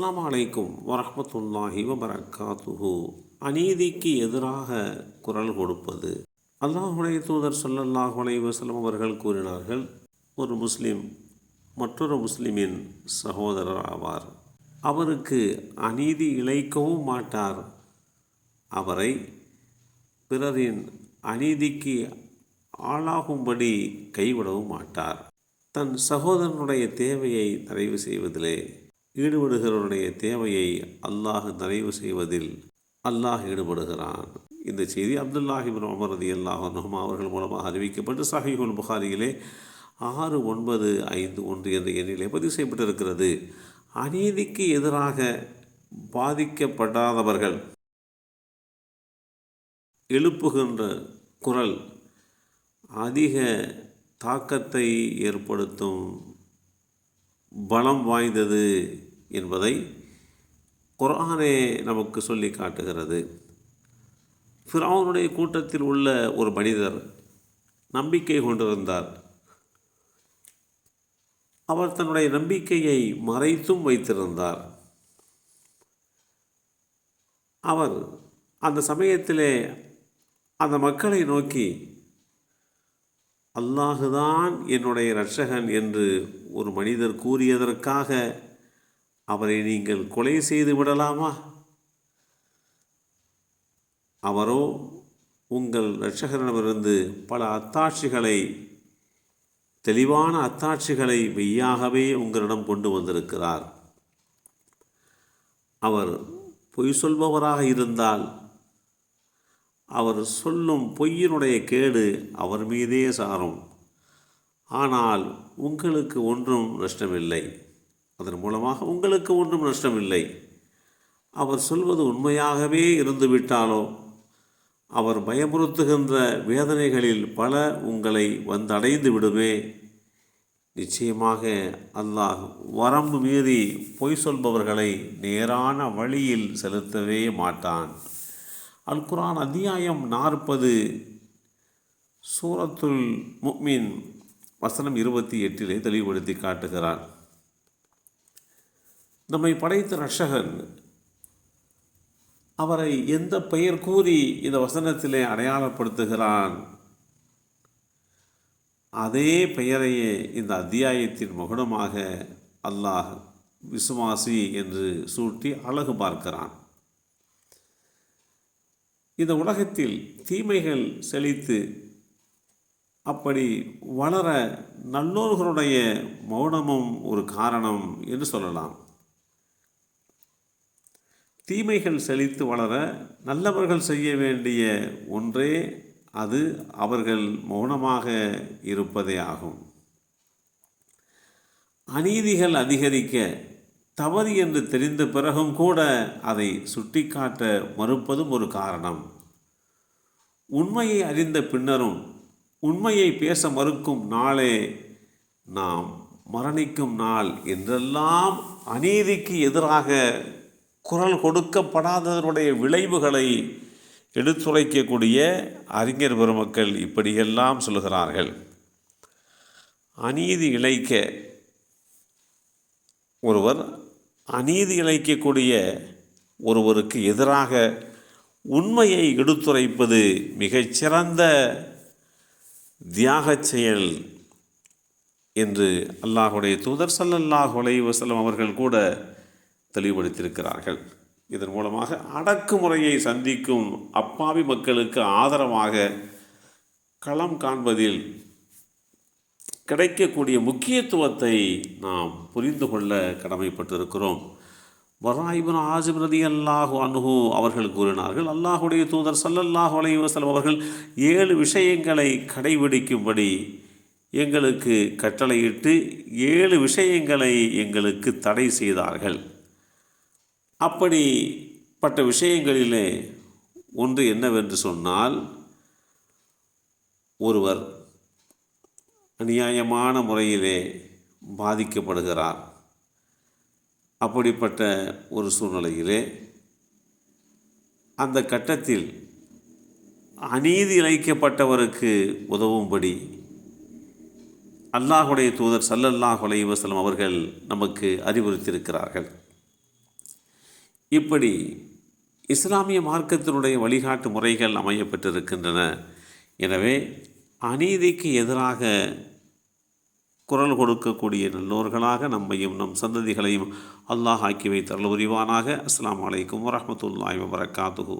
அஸ்ஸலாமு அலைக்கும் வரஹ்மத்துல்லாஹி வபரகாத்துஹு அநீதிக்கு எதிராக குரல் கொடுப்பது. அல்லாஹுடைய தூதர் சொல்லல்லாஹ் அலைஹி அவர்கள் கூறினார்கள் ஒரு முஸ்லீம் மற்றொரு முஸ்லிமின் சகோதரர் ஆவார். அவருக்கு அநீதி இழைக்கவும் மாட்டார். அவரை பிறரின் அநீதிக்கு ஆளாகும்படி கைவிடவும் மாட்டார். தன் சகோதரனுடைய தேவையை நிறைவு செய்வதிலே ஈடுபடுகிறவருடைய தேவையை அல்லாஹ் நிறைவு செய்வதில் அல்லாஹ் ஈடுபடுகிறான். இந்த செய்தி அப்துல்லாஹிபின் உமர் ரதி அல்லாஹ் அவர்கள் மூலமாக அறிவிக்கப்பட்டு சஹீஹுல் புகாரியிலே ஆறு ஒன்பது ஐந்து ஒன்று என்ற எண்ணிலே பதிவு செய்யப்பட்டிருக்கிறது. அநீதிக்கு எதிராக பாதிக்கப்படாதவர்கள் எழுப்புகின்ற குரல் அதிக தாக்கத்தை ஏற்படுத்தும் பலம் வாய்ந்தது என்பதை குரானே நமக்கு சொல்லி காட்டுகிறது. ஃபிரௌனுடைய கூட்டத்தில் உள்ள ஒரு மனிதர் நம்பிக்கை கொண்டிருந்தார். அவர் தன்னுடைய நம்பிக்கையை மறைத்தும் வைத்திருந்தார். அவர் அந்த சமயத்திலே அந்த மக்களை நோக்கி அல்லாஹுதான் என்னுடைய இரட்சகன் என்று ஒரு மனிதர் கூறியதற்காக அவரை நீங்கள் கொலை செய்து விடலாமா? அவரோ உங்கள் இரட்சகரிடமிருந்து பல அத்தாட்சிகளை தெளிவான அத்தாட்சிகளை மெய்யாகவே உங்களிடம் கொண்டு வந்திருக்கிறார். அவர் பொய் சொல்பவராக இருந்தால் அவர் சொல்லும் பொய்யினுடைய கேடு அவர் மீதே சாரும். ஆனால் உங்களுக்கு ஒன்றும் நஷ்டமில்லை. அதன் மூலமாக உங்களுக்கு ஒன்றும் நஷ்டமில்லை. அவர் சொல்வது உண்மையாகவே இருந்துவிட்டாலோ அவர் பயமுறுத்துகின்ற வேதனைகளில் பல உங்களை வந்தடைந்து விடுமே. நிச்சயமாக அல்லாஹ் வரம்பு மீறி பொய் சொல்பவர்களை நேரான வழியில் செலுத்தவே மாட்டான். அல் குரான் அத்தியாயம் நாற்பது. சூரத்துல் முக்மின் வசனம் இருபத்தி எட்டிலே தெளிவுபடுத்தி காட்டுகிறான். நம்மை படைத்த ரஷகன் அவரை எந்த பெயர் கூறி இந்த வசனத்திலே அடையாளப்படுத்துகிறான்? அதே பெயரையே இந்த அத்தியாயத்தின் மகுடமாக அல்லாஹ் விசுவாசி என்று சூட்டி அழகு பார்க்கிறான். இந்த உலகத்தில் தீமைகள் செழித்து அப்படி வளர நல்லோர்களுடைய மௌனமும் ஒரு காரணம் என்று சொல்லலாம். தீமைகள் செழித்து வளர நல்லவர்கள் செய்ய வேண்டிய ஒன்றே அது அவர்கள் மௌனமாக இருப்பதே ஆகும். அநீதிகள் அதிகரிக்க தவறு என்று தெரிந்த பிறகும் கூட அதை சுட்டிக்காட்ட மறுப்பதும் ஒரு காரணம். உண்மையை அறிந்த பின்னரும் உண்மையை பேச மறுக்கும் நாளே நாம் மரணிக்கும் நாள் என்றெல்லாம் அநீதிக்கு எதிராக குரல் கொடுக்கப்படாததனுடைய விளைவுகளை எடுத்துரைக்கக்கூடிய அறிஞர் பெருமக்கள் இப்படியெல்லாம் சொல்கிறார்கள் அநீதி இழைக்க ஒருவர் அநீதி இழைக்கக்கூடிய ஒருவருக்கு எதிராக உண்மையை எடுத்துரைப்பது மிகச்சிறந்த தியாகச் செயல் என்று அல்லாஹுடைய தூதர் சல்லல்லாஹ் வசலம் அவர்கள் கூட தெளிவுபடுத்தியிருக்கிறார்கள். இதன் மூலமாக அடக்குமுறையை சந்திக்கும் அப்பாவி மக்களுக்கு ஆதரவாக களம் காண்பதில் கிடைக்கக்கூடிய முக்கியத்துவத்தை நாம் புரிந்து கொள்ள கடமைப்பட்டிருக்கிறோம். வராயிபுன் ஆஜிப் ரதி அல்லாஹு அனுகு அவர்கள் கூறினார்கள் அல்லாஹுடைய தூதர் சல்லல்லாஹு அலைவசலம் அவர்கள் ஏழு விஷயங்களை கடைபிடிக்கும்படி எங்களுக்கு கட்டளையிட்டு ஏழு விஷயங்களை எங்களுக்கு தடை செய்தார்கள். அப்படிப்பட்ட விஷயங்களிலே ஒன்று என்னவென்று சொன்னால் ஒருவர் அநியாயமான முறையிலே பாதிக்கப்படுகிறார். அப்படிப்பட்ட ஒரு சூழ்நிலையிலே அந்த கட்டத்தில் அநீதி இழைக்கப்பட்டவருக்கு உதவும்படி அல்லாஹுடைய தூதர் சல்லல்லாஹ் அலைஹி அவர்கள் நமக்கு அறிவுறுத்தியிருக்கிறார்கள். இப்படி இஸ்லாமிய மார்க்கத்தினுடைய வழிகாட்டு முறைகள் அமையப்பட்டிருக்கின்றன எனவே அநீதிக்கு எதிராக குரல் கொடுக்கக்கூடிய நல்லோர்களாக நம்மையும் நம் சந்ததிகளையும் அல்லாஹ் ஆக்கி வைத்தருள் உரிவானாக அஸ்லாம் அலைக்கும் வரமத்துல்லாய் வபரகாத்துஹு.